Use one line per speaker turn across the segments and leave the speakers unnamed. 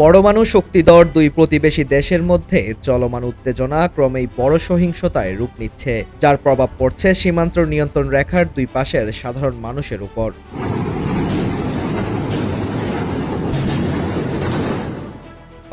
পরমাণু শক্তিধর দুই প্রতিবেশী দেশের মধ্যে চলমান উত্তেজনা ক্রমেই বড় সহিংসতায় রূপ নিচ্ছে, যার প্রভাব পড়ছে সীমান্ত নিয়ন্ত্রণ রেখার দুই পাশের সাধারণ মানুষের উপর।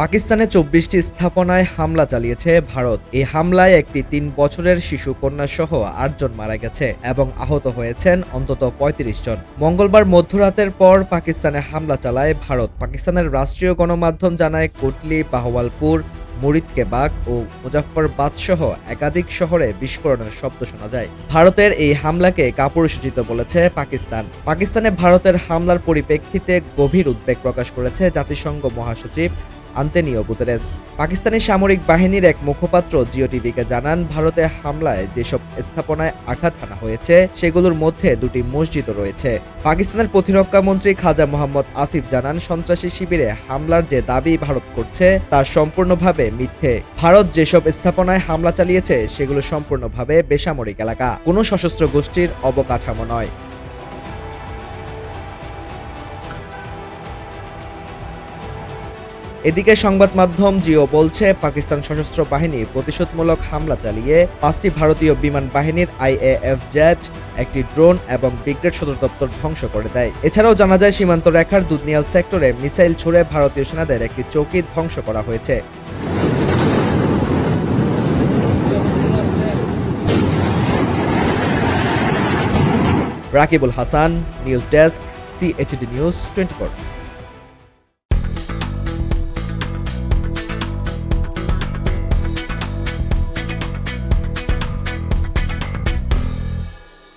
পাকিস্তানে চব্বিশটি স্থাপনায় হামলা চালিয়েছে ভারত। এই হামলায় একটি তিন বছরের শিশু কন্যা সহ আটজন মারা গেছে এবং আহত হয়েছেন অন্তত ৩৫ জন। মঙ্গলবার মধ্যরাতের পর পাকিস্তানে হামলা চালায় ভারত। পাকিস্তানের রাষ্ট্রীয় গণমাধ্যম জানায়, কোটলি বাহওয়ালপুর মুরিদকেবাগ ও মুজাফফরবাদ সহ একাধিক শহরে বিস্ফোরণের শব্দ শোনা যায়। ভারতের এই হামলাকে কাপুরুষোচিত বলেছে পাকিস্তান। পাকিস্তানে ভারতের হামলার পরিপ্রেক্ষিতে গভীর উদ্বেগ প্রকাশ করেছে জাতিসংঘ মহাসচিব আন্তেনিও গুতেরেস। পাকিস্তানি সামরিক বাহিনীর এক মুখপাত্র জিও টিভিকে জানান, ভারতে হামলায় যেসব স্থাপনায় আঘাত হানা হয়েছে, সেগুলোর মধ্যে দুটি মসজিদও রয়েছে। পাকিস্তানের প্রতিরক্ষা মন্ত্রী খাজা মোহাম্মদ আসিফ জানান, সন্ত্রাসী শিবিরে হামলার যে দাবি ভারত করছে, তা সম্পূর্ণভাবে মিথ্যে। ভারত যেসব স্থাপনায় হামলা চালিয়েছে, সেগুলো সম্পূর্ণভাবে বেসামরিক এলাকা। কোনো সশস্ত্র গোষ্ঠীর অবকাঠামো নয়। এদিকে সংবাদ মাধ্যম জিও বলছে, পাকিস্তান সশস্ত্র বাহিনী প্রতিশোধমূলক হামলা চালিয়ে পাঁচটি ভারতীয় বিমান বাহিনীর আইএএফ জেট একটি ড্রোন এবং ব্রিগেড সদর দপ্তর ধ্বংস করে দেয়। এছাড়াও জানা যায়, সীমান্ত রেখার দুধনিয়াল সেক্টরে মিসাইল ছুড়ে ভারতীয় সেনাদের একটি চৌকি ধ্বংস করা হয়েছে। Rakibul Hasan, news desk CHD news twenty